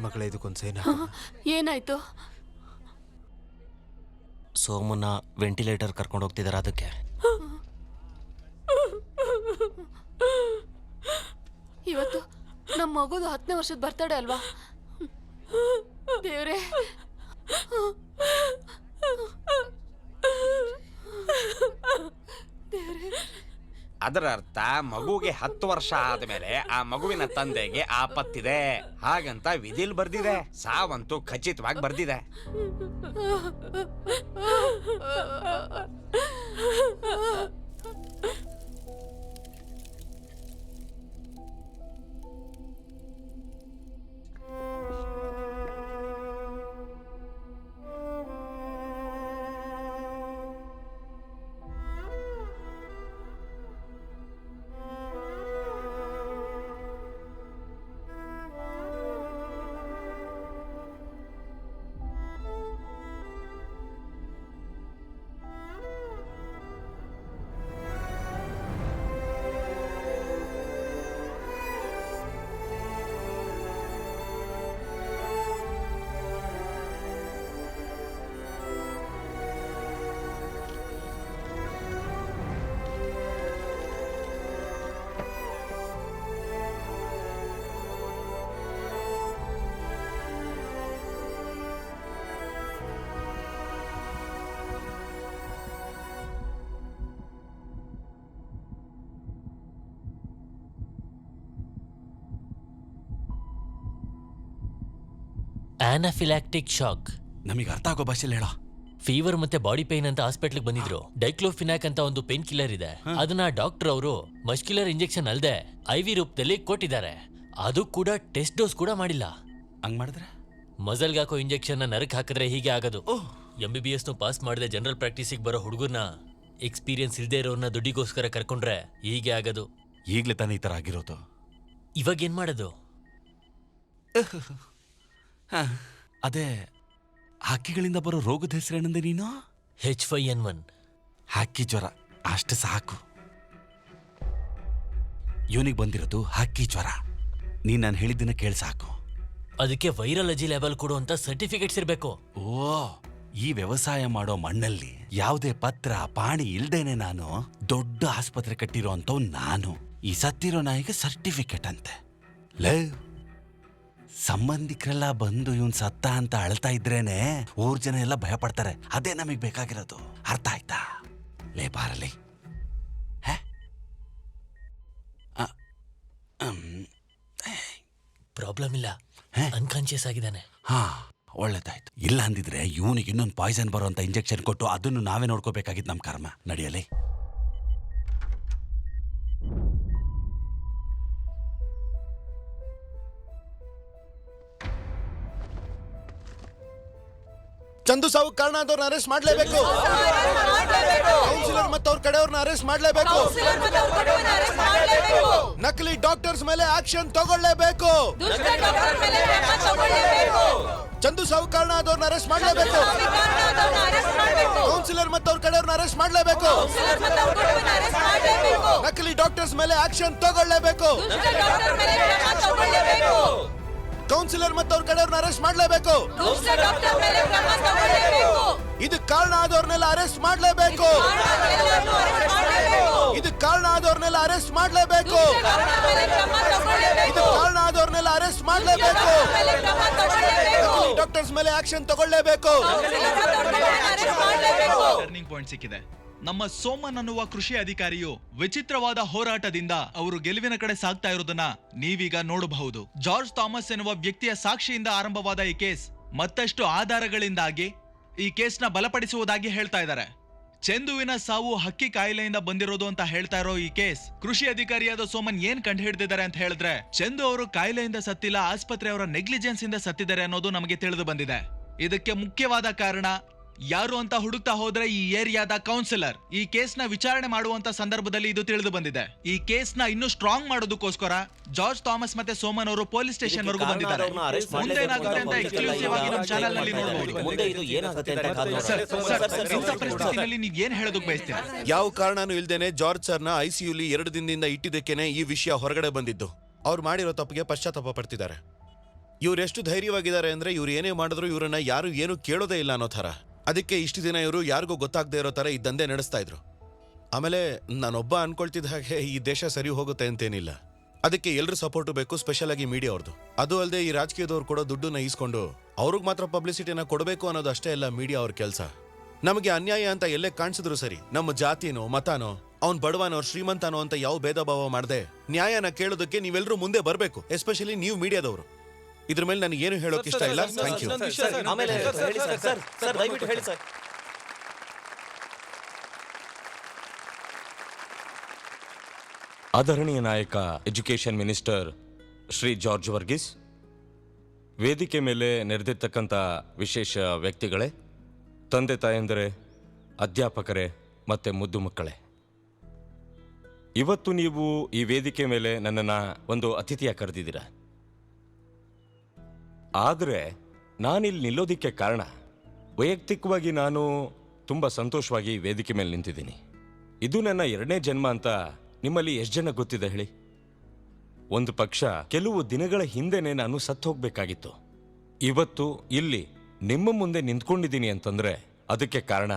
ಮಗಳೇ ಇದಕ್ಕೊಂದು ಸೈನ್ ಏನಾಯ್ತು? ಸೋಮನ್ನ ವೆಂಟಿಲೇಟರ್ ಕರ್ಕೊಂಡು ಹೋಗ್ತಿದ್ದಾರೆ ಅದಕ್ಕೆ. ಇವತ್ತು ನಮ್ಮ ಮಗುದು ಹತ್ತನೇ ವರ್ಷದ ಬರ್ತಡೆ ಅಲ್ವಾ? ದೇವ್ರೆ. ಅದರ ಅರ್ಥ ಮಗುಗೆ ಹತ್ತು ವರ್ಷ ಆದಮೇಲೆ ಆ ಮಗುವಿನ ತಂದೆಗೆ ಆಪತ್ತಿದೆ. ಹಾಗಂತ ವಿಧಿಲ್ ಬರ್ದಿದೆ. ಸಾವಂತೂ ಖಚಿತವಾಗಿ ಬರ್ದಿದೆ. ಆನಾಫಿಲಾಕ್ಟಿಕ್ ಶಾಕ್ ನಮಗೆ ಅರ್ಥ ಆಗೋ ಭಾಷೆಲಿ ಹೇಳ. ಫೀವರ್ ಮತ್ತೆ ಬಾಡಿ ಪೇನ್ ಅಂತ ಹಾಸ್ಪಿಟ್ಲಿಗೆ ಬಂದಿದ್ರು. ಡೈಕ್ಲೋಫಿನಾಕ್ ಅಂತ ಒಂದು ಪೇನ್ ಕಿಲ್ಲರ್ ಇದೆ ಅದನ್ನ ಡಾಕ್ಟರ್ ಅವರು ಮಸ್ಕ್ಯುಲರ್ ಇಂಜೆಕ್ಷನ್ ಅಲ್ಲದೆ ಐ ವಿ ರೂಪದಲ್ಲಿ ಕೊಟ್ಟಿದ್ದಾರೆ. ಅದು ಕೂಡ ಟೆಸ್ಟ್ ಡೋಸ್ ಕೂಡ ಮಾಡಿಲ್ಲ. ಹಂಗ್ ಮಾಡಿದ್ರೆ? ಮಜಲ್ಗೆ ಹಾಕೋ ಇಂಜೆಕ್ಷನ್ ನರಕ್ ಹಾಕಿದ್ರೆ ಹೀಗೆ ಆಗೋದು. M B B S pass ಮಾಡಿದೆ ಜನರಲ್ ಪ್ರಾಕ್ಟೀಸಿಗೆ ಬರೋ ಹುಡುಗರ್ನ ಎಕ್ಸ್ಪೀರಿಯನ್ಸ್ ಇಲ್ಲದೆ ಇರೋರ್ನ ದುಡ್ಡಿಗೋಸ್ಕರ ಕರ್ಕೊಂಡ್ರೆ ಹೀಗೆ ಆಗೋದು. ಈಗಲೇ ತಾನೇ ಈ ಥರ ಆಗಿರೋದು. ಇವಾಗ ಏನ್ ಮಾಡೋದು? ಹ, ಅದೇ ಹಕ್ಕಿಗಳಿಂದ ಬರೋ ರೋಗದ ಹೆಸರೇನಂದೆ ನೀನು? ಹೆಚ್ ಫೈ ಎನ್ ಒನ್ ಹಕ್ಕಿ ಜ್ವರ ಅಷ್ಟು ಸಾಕು. ಇವನಿಗೆ ಬಂದಿರೋದು ಹಕ್ಕಿ ಜ್ವರ. ನೀನ್ ನಾನು ಹೇಳಿದ್ದನ್ನ ಕೇಳಿ ಸಾಕು. ಅದಕ್ಕೆ ವೈರಾಲಜಿ ಲೆವೆಲ್ ಕೊಡುವಂತ ಸರ್ಟಿಫಿಕೇಟ್ಸ್ ಇರಬೇಕು. ಓ ಈ ವ್ಯವಸಾಯ ಮಾಡೋ ಮಣ್ಣಲ್ಲಿ ಯಾವುದೇ ಪತ್ರ ಪಾಣಿ ಇಲ್ದೇನೆ ನಾನು ದೊಡ್ಡ ಆಸ್ಪತ್ರೆ ಕಟ್ಟಿರೋ ಅಂಥವ್ ನಾನು. ಈ ಸತ್ತಿರೋ ನಾಯಿಗೆ ಸರ್ಟಿಫಿಕೇಟ್ ಅಂತೆ. ಲೇ ಸಂಬಂಧಿಕರೆಲ್ಲ ಬಂದು ಇವನ್ ಸತ್ತ ಅಂತ ಅಳ್ತಾ ಇದ್ರೇನೆ ಊರ್ ಜನ ಎಲ್ಲ ಭಯ ಪಡ್ತಾರೆ ಅದೇ ನಮಗ್ ಬೇಕಾಗಿರೋದು. ಅರ್ಥ ಆಯ್ತಾ? ಲೇ ಬಾರಲಿ ಪ್ರಾಬ್ಲಮ್ ಇಲ್ಲ. ಹೇ? ಅನ್ಕಾನ್ಶಿಯಸ್ ಆಗಿದ್ದಾನೆ. ಹಾ ಒಳ್ಳೇದಾಯ್ತು. ಇಲ್ಲ ಅಂದಿದ್ರೆ ಇವನಿಗೆ ಇನ್ನೊಂದು ಪಾಯ್ಸನ್ ಬರುವಂತ ಇಂಜೆಕ್ಷನ್ ಕೊಟ್ಟು ಅದನ್ನು ನಾವೇ ನೋಡ್ಕೋಬೇಕಾಗಿತ್ತು ನಮ್ಮ ಕರ್ಮ. ನಡೆಯಲಿ. ಚಂದು ಸಾವು ಕಾರಣ ಆದವ್ರನ್ನ ಅರೆಸ್ಟ್ ಮಾಡ್ಲೇಬೇಕು. ಕೌನ್ಸಿಲರ್ ಮತ್ತು ಅವ್ರ ಕಡೆಯವ್ರನ್ನ ಅರೆಸ್ಟ್ ಮಾಡ್ಲೇಬೇಕು. ನಕಲಿ ಡಾಕ್ಟರ್ಸ್ ಮೇಲೆ ಆಕ್ಷನ್ ತಗೊಳ್ಳೇಬೇಕು. ಚಂದು ಸಾವು ಕಾರಣ ಆದವ್ರನ್ನ ಅರೆಸ್ಟ್ ಮಾಡ್ಲೇಬೇಕು ಕೌನ್ಸಿಲರ್ ಮತ್ತು ಅವ್ರ ಕಡೆಯವ್ರನ್ನ ಅರೆಸ್ಟ್ ಮಾಡ್ಲೇಬೇಕು. ನಕಲಿ ಡಾಕ್ಟರ್ಸ್ ಮೇಲೆ ಆಕ್ಷನ್ ತಗೊಳ್ಳೇಬೇಕು. ಕೌನ್ಸಿಲರ್ ಮತ್ತೆ ಅವ್ರ ಕಡೆಯವ್ರನ್ನ ಅರೆಸ್ಟ್ ಮಾಡ್ಲೇಬೇಕು. ಇದಕ್ ಕಾರಣ ಆದವ್ರನ್ನೆಲ್ಲ ಅರೆಸ್ಟ್ ಮಾಡ್ಲೇಬೇಕು. ಇದಕ್ ಕಾರಣ ಆದವ್ರನ್ನೆಲ್ಲ ಅರೆಸ್ಟ್ ಮಾಡ್ಲೇಬೇಕು. ಇದಕ್ ಕಾರಣ ಆದವ್ರನ್ನೆಲ್ಲ ಅರೆಸ್ಟ್ ಮಾಡ್ಲೇಬೇಕು. ಡಾಕ್ಟರ್ಸ್ ಮೇಲೆ ಆಕ್ಷನ್ ತಗೊಳ್ಳೇಬೇಕು. ಟರ್ನಿಂಗ್ ಪಾಯಿಂಟ್ ಸಿಕ್ಕಿದೆ. ನಮ್ಮ ಸೋಮನ್ ಅನ್ನುವ ಕೃಷಿ ಅಧಿಕಾರಿಯು ವಿಚಿತ್ರವಾದ ಹೋರಾಟದಿಂದ ಅವರು ಗೆಲುವಿನ ಕಡೆ ಸಾಗ್ತಾ ಇರೋದನ್ನ ನೀವೀಗ ನೋಡಬಹುದು. ಜಾರ್ಜ್ ಥಾಮಸ್ ಎನ್ನುವ ವ್ಯಕ್ತಿಯ ಸಾಕ್ಷಿಯಿಂದ ಆರಂಭವಾದ ಈ ಕೇಸ್ ಮತ್ತಷ್ಟು ಆಧಾರಗಳಿಂದಾಗಿ ಈ ಕೇಸ್ನ ಬಲಪಡಿಸುವುದಾಗಿ ಹೇಳ್ತಾ ಇದ್ದಾರೆ. ಚೆಂದುವಿನ ಸಾವು ಹಕ್ಕಿ ಕಾಯಿಲೆಯಿಂದ ಬಂದಿರೋದು ಅಂತ ಹೇಳ್ತಾ ಇರೋ ಈ ಕೇಸ್ ಕೃಷಿ ಅಧಿಕಾರಿಯಾದ ಸೋಮನ್ ಏನ್ ಕಂಡು ಹಿಡಿದಿದ್ದಾರೆ ಅಂತ ಹೇಳಿದ್ರೆ ಚೆಂದು ಅವರು ಕಾಯಿಲೆಯಿಂದ ಸತ್ತಿಲ್ಲ ಆಸ್ಪತ್ರೆಯವರ ನೆಗ್ಲಿಜೆನ್ಸ್ ಇಂದ ಸತ್ತಿದ್ದಾರೆ ಅನ್ನೋದು ನಮಗೆ ತಿಳಿದು ಬಂದಿದೆ. ಇದಕ್ಕೆ ಮುಖ್ಯವಾದ ಕಾರಣ ಯಾರು ಅಂತ ಹುಡುಕ್ತಾ ಹೋದ್ರೆ ಈ ಏರಿಯಾದ ಕೌನ್ಸಿಲರ್ ಈ ಕೇಸ್ನ ವಿಚಾರಣೆ ಮಾಡುವಂತ ಸಂದರ್ಭದಲ್ಲಿ ಇದು ತಿಳಿದು ಬಂದಿದೆ. ಈ ಕೇಸ್ನ ಇನ್ನೂ ಸ್ಟ್ರಾಂಗ್ ಮಾಡೋದಕ್ಕೋಸ್ಕರ ಜಾರ್ಜ್ ಥಾಮಸ್ ಮತ್ತೆ ಸೋಮನ್ ಅವರು ಪೊಲೀಸ್ ಸ್ಟೇಷನ್ ವರೆಗೂ ಬಂದಿದ್ದಾರೆ. ಮುಂದೆ ಏನಾಗುತ್ತೆ ಅಂತ ಎಕ್ಸ್ಕ್ಲೂಸಿವ್ ಆಗಿ ನಮ್ಮ ಚಾನೆಲ್ನಲ್ಲಿ ನೋಡಬಹುದು ಮುಂದೆ ಇದು ಏನಾಗುತ್ತೆ ಅಂತ ಕಾದ್ ನೋಡೋಣ. ಸರ್ ಸರ್ ಇಂಥ ಪರಿಸ್ಥಿತಿನಲ್ಲಿ ನೀವ್ ಏನ್ ಹೇಳೋದಕ್ ಬಯಸ್ತೀರಾ? ಯಾವ ಕಾರಣನೂ ಇಲ್ದೇನೆ ಜಾರ್ಜ್ ಸರ್ನ ಐಸಿಯುಲಿ ಎರಡು ದಿನದಿಂದ ಇಟ್ಟಿದ್ದಕ್ಕೇನೆ ಈ ವಿಷಯ ಹೊರಗಡೆ ಬಂದಿದ್ದು. ಅವ್ರು ಮಾಡಿರೋ ತಪ್ಪಿಗೆ ಪಶ್ಚಾತ್ತಾಪ ಪಡ್ತಿದ್ದಾರೆ. ಇವ್ರು ಎಷ್ಟು ಧೈರ್ಯವಾಗಿದ್ದಾರೆ ಅಂದ್ರೆ ಇವ್ರು ಏನೇ ಮಾಡಿದ್ರು ಇವರನ್ನ ಯಾರು ಏನು ಕೇಳೋದೇ ಇಲ್ಲ ಅನ್ನೋ ಥರ. ಅದಕ್ಕೆ ಇಷ್ಟು ದಿನ ಇವರು ಯಾರಿಗೂ ಗೊತ್ತಾಗದೇ ಇರೋ ಥರ ಈ ದಂಧೆ ನಡೆಸ್ತಾ ಇದ್ರು. ಆಮೇಲೆ ನಾನೊಬ್ಬ ಅನ್ಕೊಳ್ತಿದ್ದ ಹಾಗೆ ಈ ದೇಶ ಸರಿ ಹೋಗುತ್ತೆ ಅಂತೇನಿಲ್ಲ. ಅದಕ್ಕೆ ಎಲ್ಲರೂ ಸಪೋರ್ಟು ಬೇಕು ಸ್ಪೆಷಲ್ ಆಗಿ ಮೀಡಿಯಾ ಅವ್ರದ್ದು ಅದು ಅಲ್ಲದೆ ಈ ರಾಜಕೀಯದವ್ರು ಕೊಡೋ ದುಡ್ಡನ್ನ ಈಸ್ಕೊಂಡು ಅವ್ರಿಗೆ ಮಾತ್ರ ಪಬ್ಲಿಸಿಟಿನ ಕೊಡಬೇಕು ಅನ್ನೋದು ಅಷ್ಟೇ ಅಲ್ಲ ಮೀಡಿಯಾ ಅವ್ರ ಕೆಲಸ. ನಮಗೆ ಅನ್ಯಾಯ ಅಂತ ಎಲ್ಲೇ ಕಾಣಿಸಿದ್ರು ಸರಿ, ನಮ್ಮ ಜಾತಿನೋ, ಮತಾನೋ, ಅವ್ನ್ ಬಡವನೋ, ಶ್ರೀಮಂತನೋ ಅಂತ ಯಾವ ಭೇದ ಭಾವ ಮಾಡದೆ ನ್ಯಾಯನ ಕೇಳೋದಕ್ಕೆ ನೀವೆಲ್ಲರೂ ಮುಂದೆ ಬರಬೇಕು ಎಸ್ಪೆಷಲಿ ನೀವು ಮೀಡಿಯಾದವರು ಇದ್ರ ಮೇಲೆ ನನಗೆ ಏನು ಹೇಳೋಕೆ ಇಷ್ಟ ಇಲ್ಲ? ಥ್ಯಾಂಕ್ ಯು ಆಮೇಲೆ ಹೇಳಿ ಸರ್ ಸರ್ ಸರ್ ದಯವಿಟ್ಟು ಹೇಳಿ ಸರ್. ಆದರಣೀಯ ನಾಯಕ education minister Shri George Varghese ವೇದಿಕೆ ಮೇಲೆ ನೆರೆದಿರ್ತಕ್ಕಂಥ ವಿಶೇಷ ವ್ಯಕ್ತಿಗಳೇ ತಂದೆ ತಾಯಂದರೆ ಅಧ್ಯಾಪಕರೇ ಮತ್ತು ಮುದ್ದು ಮಕ್ಕಳೇ. ಇವತ್ತು ನೀವು ಈ ವೇದಿಕೆ ಮೇಲೆ ನನ್ನನ್ನು ಒಂದು ಅತಿಥಿಯ ಕರೆದಿದ್ದೀರ. ಆದರೆ ನಾನಿಲ್ಲಿ ನಿಲ್ಲೋದಿಕ್ಕೆ ಕಾರಣ, ವೈಯಕ್ತಿಕವಾಗಿ ನಾನು ತುಂಬ ಸಂತೋಷವಾಗಿ ವೇದಿಕೆ ಮೇಲೆ ನಿಂತಿದ್ದೀನಿ. ಇದು ನನ್ನ ಎರಡನೇ ಜನ್ಮ ಅಂತ ನಿಮ್ಮಲ್ಲಿ ಎಷ್ಟು ಜನ ಗೊತ್ತಿದೆ ಹೇಳಿ? ಒಂದು ಪಕ್ಷ ಕೆಲವು ದಿನಗಳ ಹಿಂದೆನೇ ನಾನು ಸತ್ತು ಹೋಗ್ಬೇಕಾಗಿತ್ತು. ಇವತ್ತು ಇಲ್ಲಿ ನಿಮ್ಮ ಮುಂದೆ ನಿಂತ್ಕೊಂಡಿದ್ದೀನಿ ಅಂತಂದ್ರೆ ಅದಕ್ಕೆ ಕಾರಣ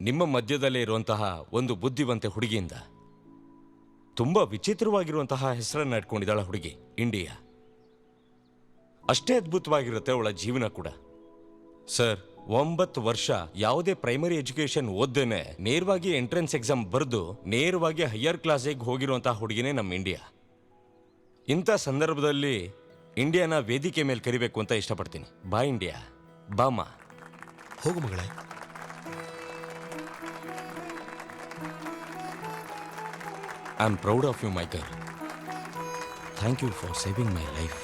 ನಿಮ್ಮ ಮಧ್ಯದಲ್ಲೇ ಇರುವಂತಹ ಒಂದು ಬುದ್ಧಿವಂತೆ ಹುಡುಗಿಯಿಂದ. ತುಂಬಾ ವಿಚಿತ್ರವಾಗಿರುವಂತಹ ಹೆಸರನ್ನು ಇಟ್ಕೊಂಡಿದ್ದಾಳೆ ಹುಡುಗಿ, ಇಂಡಿಯಾ. ಅಷ್ಟೇ ಅದ್ಭುತವಾಗಿರುತ್ತೆ ಅವಳ ಜೀವನ ಕೂಡ. ಸರ್ ಒಂಬತ್ತು ವರ್ಷ ಯಾವುದೇ ಪ್ರೈಮರಿ ಎಜುಕೇಶನ್ ಓದ್ದೇನೆ ನೇರವಾಗಿ ಎಂಟ್ರೆನ್ಸ್ ಎಕ್ಸಾಮ್ ಬರೆದು ನೇರವಾಗಿ ಹೈಯರ್ ಕ್ಲಾಸಿಗೆ ಹೋಗಿರುವಂತಹ ಹುಡುಗಿನೇ ನಮ್ಮ ಇಂಡಿಯಾ ಇಂಥ ಸಂದರ್ಭದಲ್ಲಿ ಇಂಡಿಯಾನ ವೇದಿಕೆ ಮೇಲೆ ಕರಿಬೇಕು ಅಂತ ಇಷ್ಟಪಡ್ತೀನಿ. ಬಾ ಇಂಡಿಯಾ ಬಾಮ ಹೋಗು ಮಗಳೇ. I am proud of you my girl thank you for saving my life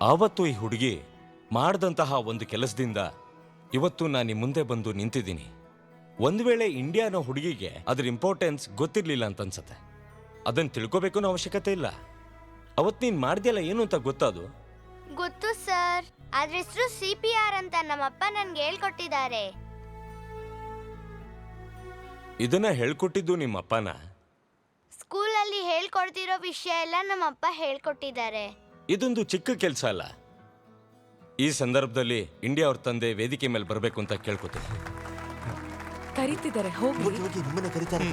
ಆವತ್ತು ಈ ಹುಡುಗಿ ಮಾಡಿದಂತಹ ಒಂದು ಕೆಲಸದಿಂದ ಇವತ್ತು ನಾನು ನಿಮ್ಮ ಮುಂದೆ ಬಂದು ನಿಂತಿದ್ದೀನಿ. ಒಂದು ವೇಳೆ ಇಂಡಿಯಾನ ಹುಡುಗಿಗೆ ಅದ್ರ ಇಂಪಾರ್ಟೆನ್ಸ್ ಗೊತ್ತಿರಲಿಲ್ಲ ಅಂತ ಅನ್ಸುತ್ತೆ. ಅದನ್ನು ತಿಳ್ಕೋಬೇಕು ಅನ್ನೋ ಅವಶ್ಯಕತೆ ಇಲ್ಲ. ಅವತ್ತು ನೀನು ಮಾಡ್ದೆಲ್ಲ ಏನು ಅಂತ ಗೊತ್ತಾದು? ಗೊತ್ತು ಸರ್. ಅದ್ರ ಹೆಸರು ಸಿ ಪಿ ಆರ್ ಅಂತ ನಮ್ಮಪ್ಪ ನನ್ಗೆ ಹೇಳ್ಕೊಟ್ಟಿದ್ದಾರೆ. ಇದನ್ನ ಹೇಳ್ಕೊಟ್ಟಿದ್ದು ನಿಮ್ಮ ಅಪ್ಪನ ಸ್ಕೂಲಲ್ಲಿ ಹೇಳ್ಕೊಡ್ತಿರೋ ವಿಷಯ ಎಲ್ಲ ನಮ್ಮಪ್ಪ ಹೇಳ್ಕೊಟ್ಟಿದ್ದಾರೆ. ಇದೊಂದು ಚಿಕ್ಕ ಕೆಲಸ ಅಲ್ಲ. ಈ ಸಂದರ್ಭದಲ್ಲಿ ಇಂಡಿಯಾ ಅವ್ರ ತಂದೆ ವೇದಿಕೆ ಮೇಲೆ ಬರಬೇಕು ಅಂತ ಕೇಳ್ಕೊತೀನಿ. ಕರೀತಿದ್ದಾರೆ ಹೋಗಿ ನಿಮ್ಮನ್ನ ಕರೀತಾರೆ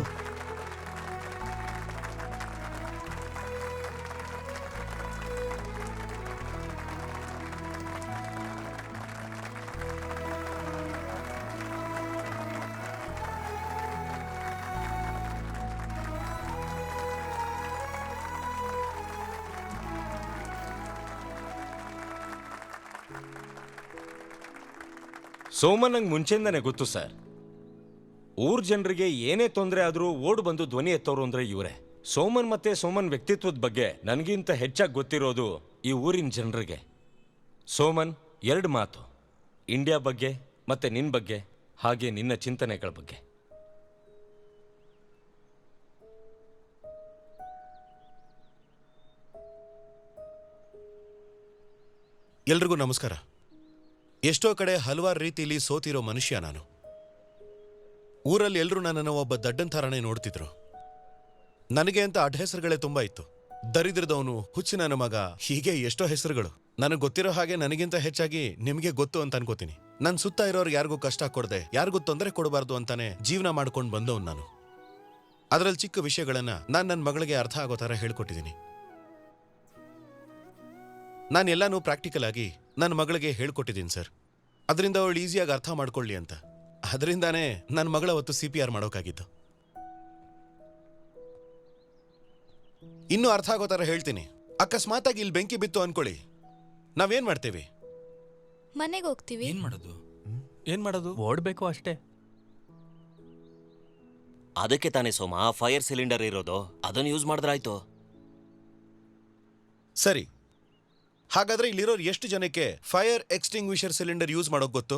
ಸೋಮನ್ ನಂಗೆ ಮುಂಚೆಯಿಂದಾನೆ ಗೊತ್ತು ಸರ್. ಊರ್ ಜನರಿಗೆ ಏನೇ ತೊಂದರೆ ಆದರೂ ಓಡ್ ಬಂದು ಧ್ವನಿ ಎತ್ತೋರು ಅಂದ್ರೆ ಇವರೇ. ಸೋಮನ್ ಮತ್ತೆ ಸೋಮನ್ ವ್ಯಕ್ತಿತ್ವದ ಬಗ್ಗೆ ನನಗಿಂತ ಹೆಚ್ಚಾಗಿ ಗೊತ್ತಿರೋದು ಈ ಊರಿನ ಜನರಿಗೆ. ಸೋಮನ್, ಎರಡು ಮಾತು. ಇಂಡಿಯಾ ಬಗ್ಗೆ ಮತ್ತೆ ನಿನ್ನ ಬಗ್ಗೆ, ಹಾಗೆ ನಿನ್ನ ಚಿಂತನೆಗಳ ಬಗ್ಗೆ. ಎಲ್ರಿಗೂ ನಮಸ್ಕಾರ. ಎಷ್ಟೋ ಕಡೆ ಹಲವಾರು ರೀತಿಲಿ ಸೋತಿರೋ ಮನುಷ್ಯ ನಾನು. ಊರಲ್ಲಿ ಎಲ್ಲರೂ ನನ್ನನ್ನು ಒಬ್ಬ ದಡ್ಡನ್ ಥರನೇ ನೋಡ್ತಿದ್ರು. ನನಗೆ ಅಂತ ಅಡ್ಡ ಹೆಸರುಗಳೇ ತುಂಬಾ ಇತ್ತು. ದರಿದ್ರದವನು ಹುಚ್ಚಿನ ಮಗ, ಹೀಗೆ ಎಷ್ಟೋ ಹೆಸರುಗಳು. ನನಗೆ ಗೊತ್ತಿರೋ ಹಾಗೆ ನನಗಿಂತ ಹೆಚ್ಚಾಗಿ ನಿಮಗೆ ಗೊತ್ತು ಅಂತ ಅನ್ಕೋತೀನಿ. ನನ್ನ ಸುತ್ತ ಇರೋರು ಯಾರಿಗೂ ಕಷ್ಟ ಕೊಡದೆ, ಯಾರಿಗೂ ತೊಂದರೆ ಕೊಡಬಾರ್ದು ಅಂತಾನೆ ಜೀವನ ಮಾಡ್ಕೊಂಡು ಬಂದವನು ನಾನು. ಅದರಲ್ಲಿ ಚಿಕ್ಕ ವಿಷಯಗಳನ್ನ ನಾನು ನನ್ನ ಮಗಳಿಗೆ ಅರ್ಥ ಆಗೋ ಥರ ಹೇಳ್ಕೊಟ್ಟಿದ್ದೀನಿ ನಾನು ಎಲ್ಲಾನು ಪ್ರಾಕ್ಟಿಕಲ್ ಆಗಿ ನನ್ನ ಮಗಳಿಗೆ ಹೇಳ್ಕೊಟ್ಟಿದ್ದೀನಿ ಸರ್. ಅದರಿಂದ ಅವಳು ಈಸಿಯಾಗಿ ಅರ್ಥ ಮಾಡ್ಕೊಳ್ಳಿ ಅಂತ. ಅದರಿಂದಾನೇ ನನ್ನ ಮಗಳ ಹೊತ್ತು ಸಿ ಪಿ ಆರ್ ಮಾಡೋಕ್ಕಾಗಿತ್ತು. ಇನ್ನೂ ಅರ್ಥ ಆಗೋ ಥರ ಹೇಳ್ತೀನಿ. ಅಕಸ್ಮಾತಾಗಿ ಇಲ್ಲಿ ಬೆಂಕಿ ಬಿತ್ತು ಅನ್ಕೊಳ್ಳಿ. ನಾವೇನ್ ಮಾಡ್ತೀವಿ? ಮನೆಗೆ ಹೋಗ್ತೀವಿ. ಏನ್ ಮಾಡೋದು? ಏನ್ ಮಾಡೋದು? ಓಡ್ಬೇಕು ಅಷ್ಟೇ. ಅದಕ್ಕೆ ತಾನೇ ಸೋಮ ಫೈರ್ ಸಿಲಿಂಡರ್ ಇರೋದು. ಅದನ್ನು ಯೂಸ್ ಮಾಡಿದ್ರಾಯ್ತು. ಸರಿ. ಹಾಗಾದ್ರೆ ಇಲ್ಲಿರೋರು ಎಷ್ಟು ಜನಕ್ಕೆ ಫೈರ್ ಎಕ್ಸ್ಟಿಂಗ್ವಿಷರ್ ಸಿಲಿಂಡರ್ ಯೂಸ್ ಮಾಡೋಕ್ ಗೊತ್ತು?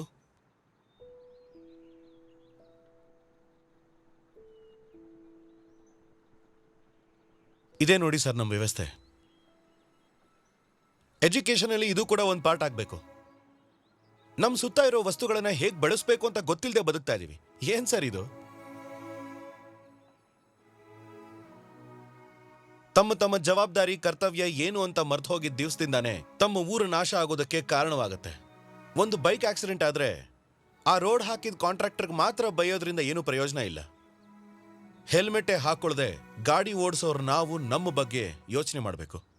ಇದೇ ನೋಡಿ ಸರ್ ನಮ್ಮ ವ್ಯವಸ್ಥೆ. ಎಜುಕೇಷನಲ್ಲಿ ಇದು ಕೂಡ ಒಂದು ಪಾರ್ಟ್ ಆಗಬೇಕು. ನಮ್ಮ ಸುತ್ತ ಇರೋ ವಸ್ತುಗಳನ್ನ ಹೇಗೆ ಬಳಸಬೇಕು ಅಂತ ಗೊತ್ತಿಲ್ಲದೆ ಬದುಕ್ತಾ ಇದ್ದೀವಿ ಏನ್ ಸರ್ ಇದು? ತಮ್ಮ ತಮ್ಮ ಜವಾಬ್ದಾರಿ, ಕರ್ತವ್ಯ ಏನು ಅಂತ ಮರ್ತು ಹೋಗಿದ್ದ ದಿವಸದಿಂದಾನೇ ತಮ್ಮ ಊರು ನಾಶ ಆಗೋದಕ್ಕೆ ಕಾರಣವಾಗುತ್ತೆ. ಒಂದು ಬೈಕ್ ಆಕ್ಸಿಡೆಂಟ್ ಆದ್ರೆ ಆ ರೋಡ್ ಹಾಕಿದ ಕಾಂಟ್ರಾಕ್ಟರ್ಗೆ ಮಾತ್ರ ಬೈಯೋದ್ರಿಂದ ಏನು ಪ್ರಯೋಜನ ಇಲ್ಲ. ಹೆಲ್ಮೆಟ್ಟೆ ಹಾಕೊಳ್ಳದೆ ಗಾಡಿ ಓಡಿಸೋರು ನಾವು ನಮ್ಮ ಬಗ್ಗೆ ಯೋಚನೆ ಮಾಡಬೇಕು.